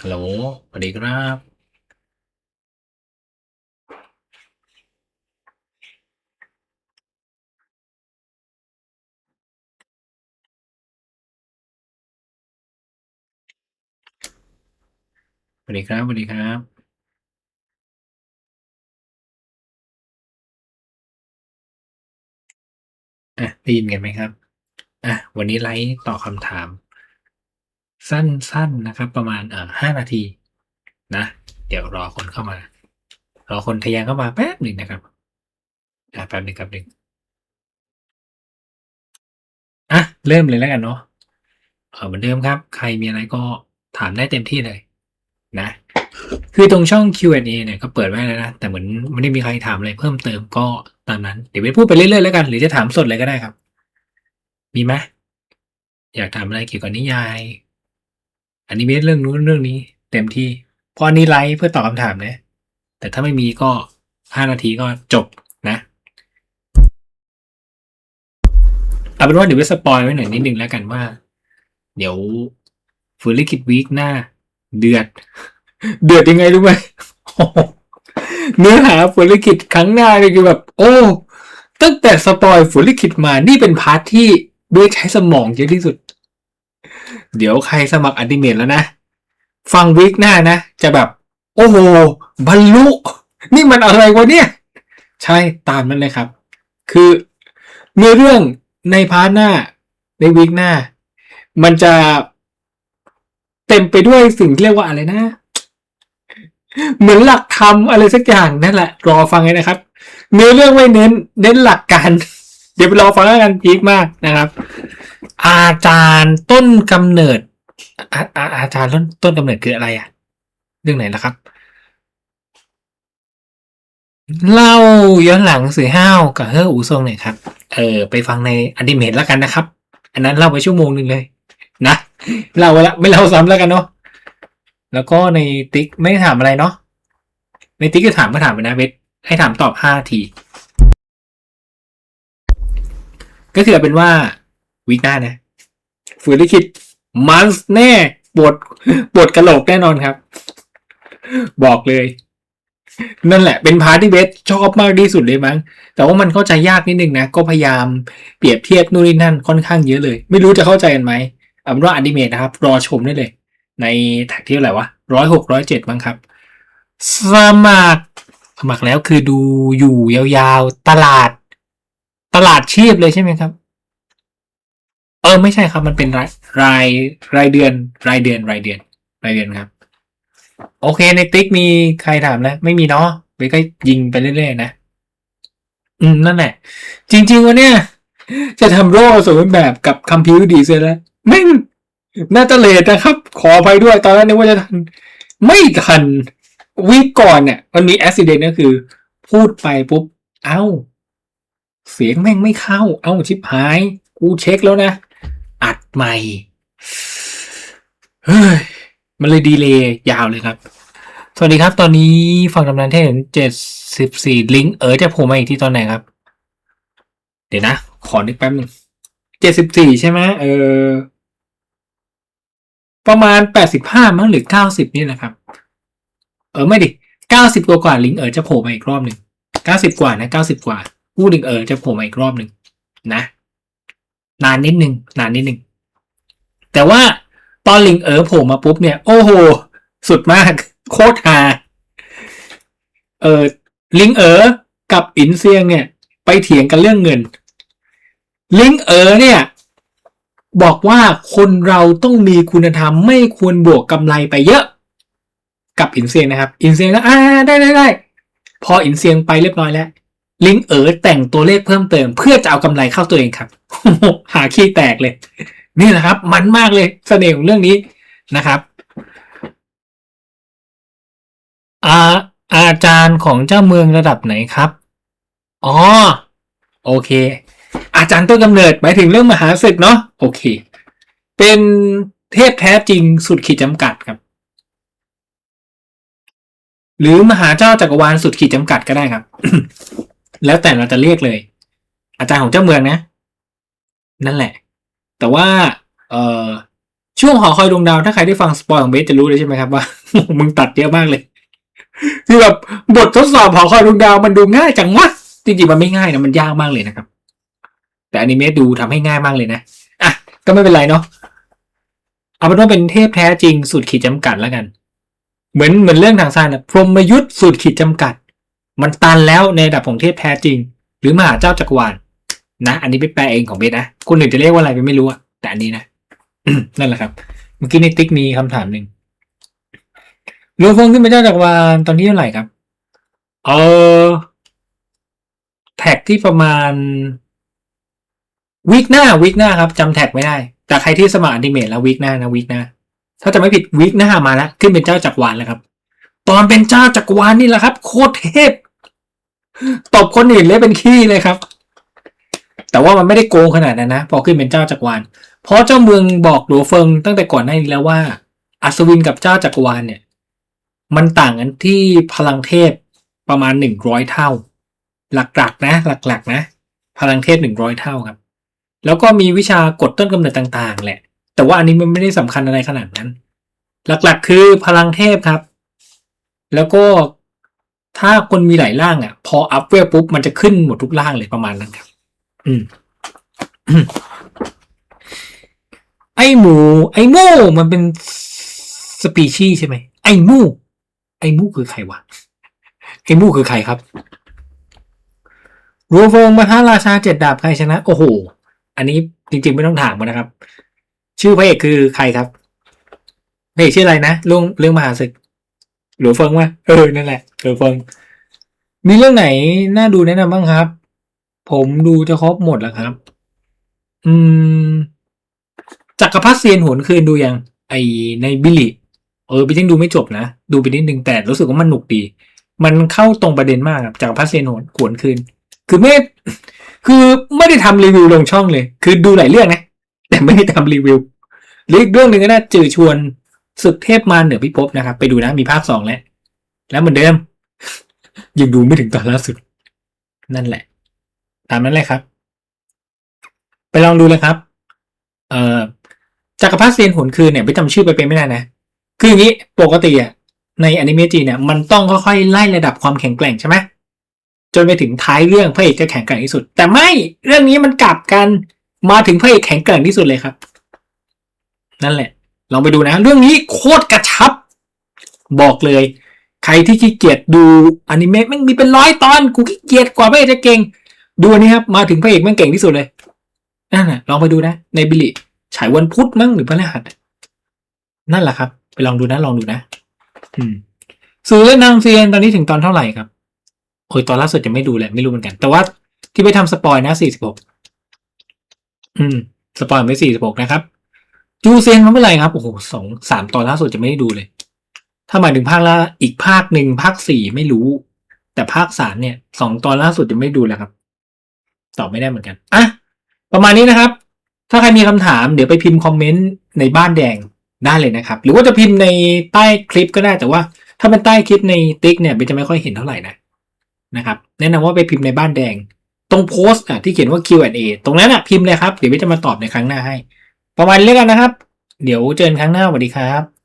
ฮัลโหลสวัสดีครับ สวัสดีครับ สวัสดีครับอะได้ยินกันไหมครับอะวันนี้ไลฟ์ตอบคำถาม สั้นๆนะครับประมาณเอ่อห้านาทีนะ เดี๋ยวรอคนเข้ามารอคนทะยานเข้ามาแป๊บหนึ่งนะครับแป๊บหนึ่งครับหนึ่งอะเริ่มเลยแล้วกันเนาะเออเหมือนเดิมครับ ใครมีอะไรก็ถามได้เต็มที่เลย นะ คือตรงช่อง Q&A เนี่ยก็เปิดไว้แล้วนะแต่เหมือนไม่ได้มีใครถามอะไรเพิ่มเติมก็ตามนั้น เดี๋ยวไปพูดไปเรื่อยๆแล้วกัน หรือจะถามสดเลยก็ได้ครับ มีไหมอยากถามอะไรเกี่ยวกับนิยาย อันนี้ไม่เรื่องนู้นเรื่องนี้เต็มที่พราะอันนี้ไลฟ์เพื่อตอบคำถามนะ แต่ถ้าไม่มีก็ห้านาทีก็จบนะเอาเป็นว่าเดี๋ยวไปสปอยไว้หน่อยนิดนึงแล้วกันว่า เดี๋ยวฟูลิคิดวีคหน้า เดือด เดือดยังไงรู้ไหมเนื้อหาฟูลิคิดครั้งหน้านี่คือแบบ โอ้ตั้งแต่สปอยฟูลิคิดมานี่เป็นพาร์ทที่ด้วยใช้สมองเยอะที่สุด เดี๋ยวใครสมัครอันติเมตแล้วนะ ฟังวีคหน้านะ จะแบบ โอ้โห บรรลุ นี่มันอะไรวะเนี่ย ใช่ตามนั้นเลยครับ คือเนื้อเรื่องในพาร์ทหน้า ในวีคหน้า มันจะเต็มไปด้วยสิ่งที่เรียกว่าอะไรนะ เหมือนหลักธรรมอะไรสักอย่างนั่นแหละ รอฟังเลยนะครับ เนื้อเรื่องไม่เน้น เน้นหลักการ เดี๋ยวไปรอฟังกันพีคมากนะครับ อาจารย์ต้นกำเนิดอาอาอาจารย์ต้นต้นกำเนิดคืออะไรอะเรื่องไหนล่ะครับ เล่าย้อนหลังสื่อห้าวกับเฮออูซงหน่อยครับ เออไปฟังในอนิเมตแล้วกันนะครับ อันนั้นเล่าไปชั่วโมงหนึ่งเลย นะเล่าไปละไม่เล่าซ้ำแล้วกันเนาะแล้วก็ในติ๊กไม่ถามอะไรเนาะในติ๊กก็ถามก็ถามไปนะเบสให้ถามตอบห้าที ก็คือเป็นว่าวีคหน้านะฝืนลิขิตมันส์แน่ปวดปวดกระโหลกแน่นอนครับ บอกเลย นั่นแหละเป็นพาร์ทที่เบสชอบมากที่สุดเลยมั้ง แต่ว่ามันเข้าใจยากนิดนึงนะ ก็พยายามเปรียบเทียบนู่นนี่นั่นค่อนข้างเยอะเลย ไม่รู้จะเข้าใจกันไหมเอาเป็นว่าอนิเมตนะครับ รอชมได้เลย ในแท็กที่เท่าไหร่วะร้อยหกร้อยเจ็ดมั้งครับ สมัคร สมัครแล้วคือดูอยู่ยาวๆ ตลาด ตลาดชีพเลยใช่ไหมครับ เออไม่ใช่ครับ มันเป็นรายรายรายเดือน รายเดือนรายเดือน รายเดือนครับ โอเคในติ๊กมีใครถามแล้วไม่มีเนาะไปก็ยิงไปเรื่อยๆนะ อืมนั่นแหละ จริง ๆวันเนี้ยจะทำโร่สมบูรณ์แบบกับคัมพิวดีเซลแล้วแม่งน่าจะเลทนะครับ ขออภัยด้วย ตอนแรกนึกว่าจะทัน ไม่ทันวีก่อนเนี่ย มันมีอุบิเหตุก็คือ พูดไปปุ๊บ เอ้า เสียงแม่งไม่เข้า เอ้าชิบหาย กูเช็คแล้วนะ อัดใหม่ เฮ้ย มันเลยดีเลย์ยาวเลยครับ สวัสดีครับ ตอนนี้ฟังตำนานเทพเจ็ดสิบสี่ลิงก์เออจะโผล่มาอีกที่ตอนไหนครับ เดี๋ยวนะ ขอนึกแป๊บนึงเจ็ดสิบสี่ใช่ไหมเออ ประมาณแปดสิบห้ามั้งหรือเก้าสิบนี่แหละครับ เออไม่ดิเก้าสิบกว่ากว่าลิงก์เออจะโผล่มาอีกรอบหนึ่งเก้าสิบกว่านะเก้าสิบกว่า พูดถึงเออจะโผล่มาอีกรอบหนึ่งนะ นานนิดนึงนานนิดนึง แต่ว่าตอนลิงเออโผล่มาปุ๊บเนี่ย โอ้โห สุดมาก โคตรฮาเออลิงเออกับอินเซียงเนี่ย ไปเถียงกันเรื่องเงิน ลิงเออเนี่ย บอกว่าคนเราต้องมีคุณธรรมไม่ควรบวกกำไรไปเยอะ กับอินเซียงนะครับ อินเซียงก็อ่าได้ได้ได้พออินเซียงไปเรียบร้อยแล้ว ลิงเอ๋อแต่งตัวเลขเพิ่มเติม เพื่อจะเอากำไรเข้าตัวเองครับ หาขี้แตกเลย นี่แหละครับ มันมากเลยเสน่ห์ของเรื่องนี้นะครับอาอาจารย์ของเจ้าเมืองระดับไหนครับ อ๋อ โอเค อาจารย์ต้นกำเนิดหมายถึงเรื่องมหาศึกเนาะโอเค เป็นเทพแท้จริงสุดขีดจำกัดครับ หรือมหาเจ้าจักรวาลสุดขีดจำกัดก็ได้ครับ แล้วแต่เราจะเรียกเลย อาจารย์ของเจ้าเมืองนะ นั่นแหละ แต่ว่า เออช่วงหอคอยดวงดาวถ้าใครได้ฟังสปอยของเบสจะรู้เลยใช่ไหมครับว่า มึงตัดเยอะมากเลยคือแบบบททดสอบหอคอยดวงดาวมันดูง่ายจังวะจริงๆมันไม่ง่ายนะมันยากมากเลยนะครับ แต่อนิเมะดูทำให้ง่ายมากเลยนะอะก็ไม่เป็นไรเนาะเอาเป็นว่าเป็นเทพแท้จริงสุดขีดจำกัดแล้วกัน เหมือนเหมือนเรื่องทางซานนะพรหมยุทธ์สุดขีดจำกัด มันตันแล้วในระดับของเทพแท้จริง หรือมหาเจ้าจักรวาลนะ อันนี้ไปแปลเองของเบสนะคนอื่นจะเรียกว่าอะไรไปไม่รู้อะแต่อันนี้นะนั่นแหละครับ เมื่อกี้ในติ๊กมีคำถามหนึ่งเรือฟงขึ้นเป็นเจ้าจักรวาลตอนที่เท่าไหร่ครับ เออแท็กที่ประมาณวีคหน้าวีคหน้าครับจำแท็กไม่ได้ แต่ใครที่สมัครอนิเมทแล้ววีคหน้านะวีคหน้า ถ้าจะไม่ผิดวีคหน้ามาแล้วขึ้นเป็นเจ้าจักรวาลแล้วครับ ตอนเป็นเจ้าจักรวาลนี่แหละครับ โคตรเทพ ตบคนอื่นเลยเป็นขี้เลยครับ แต่ว่ามันไม่ได้โกงขนาดนั้นนะ พอขึ้นเป็นเจ้าจักรวาลเพราะเจ้าเมืองบอกหลวเฟิงตั้งแต่ก่อนหน้านี้แล้วว่า อัศวินกับเจ้าจักรวาลเนี่ย มันต่างกันที่พลังเทพประมาณหนึ่งร้อยเท่า หลักๆนะ หลักๆ นะ พลังเทพหนึ่งร้อยเท่าครับ แล้วก็มีวิชากดต้นกำเนิดต่าง ๆ แหละ แต่ว่าอันนี้มันไม่ได้สำคัญอะไรขนาดนั้น หลักๆ คือพลังเทพครับ แล้วก็ ถ้าคนมีหลายร่างอะ พออัพเวลปุ๊บมันจะขึ้นหมดทุกร่างเลยประมาณนั้นครับ อืมไอหมู ไอหมูมันเป็นสปีชีใช่ไหมไอหมู ไอหมูคือใครวะไอหมูคือใครครับรัวเฟิงมาท้าราชาเจ็ดดาบใครชนะ โอ้โห อันนี้จริง ๆ ไม่ต้องถามมันนะครับ ชื่อพระเอกคือใครครับพระเอกชื่ออะไรนะเรื่องเรื่องมหาศึก หลัวเฟิงวะเออนั่นแหละหลัวเฟิงมีเรื่องไหนน่าดูแนะนำบ้างครับ ผมดูจะครบหมดแล้วครับ อืมจักรพรรดิเซียนโหนคืนดูยังไอในบิลิเออพี่ยังดูไม่จบนะ ดูไปนิดนึงแต่รู้สึกว่ามันหนุกดี มันเข้าตรงประเด็นมากครับจักพรรดิเซียนโหนหวนคืน คือไม่คือไม่ได้ทำรีวิวลงช่องเลย คือดูหลายเรื่องนะ แต่ไม่ได้ทำรีวิวหรืออีกเรื่องหนึ่งก็น่าจือชวน ศึกเทพมารเหนือพิภพนะครับ ไปดูนะมีภาคสองแล้ว แล้วเหมือนเดิม ยังดูไม่ถึงตอนล่าสุด นั่นแหละ ตามนั้นเลยครับ ไปลองดูเลยครับ เอ่อจักรพรรดิเซียนหุนคืนเนี่ยไปจำชื่อไปเป็นไม่ได้นะ คืออย่างนี้ปกติอะในอนิเมะจีเนี่ยมันต้องค่อยๆไล่ระดับความแข็งแกร่งใช่ไหมจนไปถึงท้ายเรื่องพระเอกจะแข็งแกร่งที่สุด แต่ไม่เรื่องนี้มันกลับกันมาถึงพระเอกแข็งแกร่งที่สุดเลยครับ นั่นแหละ ลองไปดูนะ เรื่องนี้โคตรกระชับ บอกเลย ใครที่ขี้เกียจดูอนิเมะแม่งมีเป็นร้อยตอนกูขี้เกียจกว่าพระเอกจะเก่ง ดูนี้ครับมาถึงพระเอกแม่งเก่งที่สุดเลยนั่นแหละลองไปดูนะ ในบิลิฉายวันพุธมั้งหรือพฤหัสนั่นแหละครับ ไปลองดูนะ ลองดูนะ อืมสื่อเล่นนางเซียนตอนนี้ถึงตอนเท่าไหร่ครับโอ้ยตอนล่าสุดจะไม่ดูแหละไม่รู้เหมือนกัน แต่ว่าที่ไปทำสปอยนะสี่สิบหกอืม สปอยไปสี่สิบหกนะครับ จูเซียนมาเมื่อไหร่ครับ โอ้โหสองสามตอนล่าสุดจะไม่ได้ดูเลย ถ้าหมายถึงภาคละอีกภาคหนึ่งภาคสี่ไม่รู้ แต่ภาคสามเนี่ยสองตอนล่าสุดจะไม่ดูแล้วครับ ตอบไม่ได้เหมือนกันอะประมาณนี้นะครับ ถ้าใครมีคำถามเดี๋ยวไปพิมพ์คอมเมนต์ในบ้านแดงได้เลยนะครับ หรือว่าจะพิมพ์ในใต้คลิปก็ได้แต่ว่า ถ้าเป็นใต้คลิปในติ๊กเนี่ยเบนจะไม่ค่อยเห็นเท่าไหร่นะนะครับ แนะนำว่าไปพิมพ์ในบ้านแดง ตรงโพสต์อะที่เขียนว่า Q&A ตรงนั้นอะพิมพ์เลยครับ เดี๋ยวเบนจะมาตอบในครั้งหน้าให้ ประมาณนี้แล้วกันนะครับ เดี๋ยวเจอกันครั้งหน้าสวัสดีครับ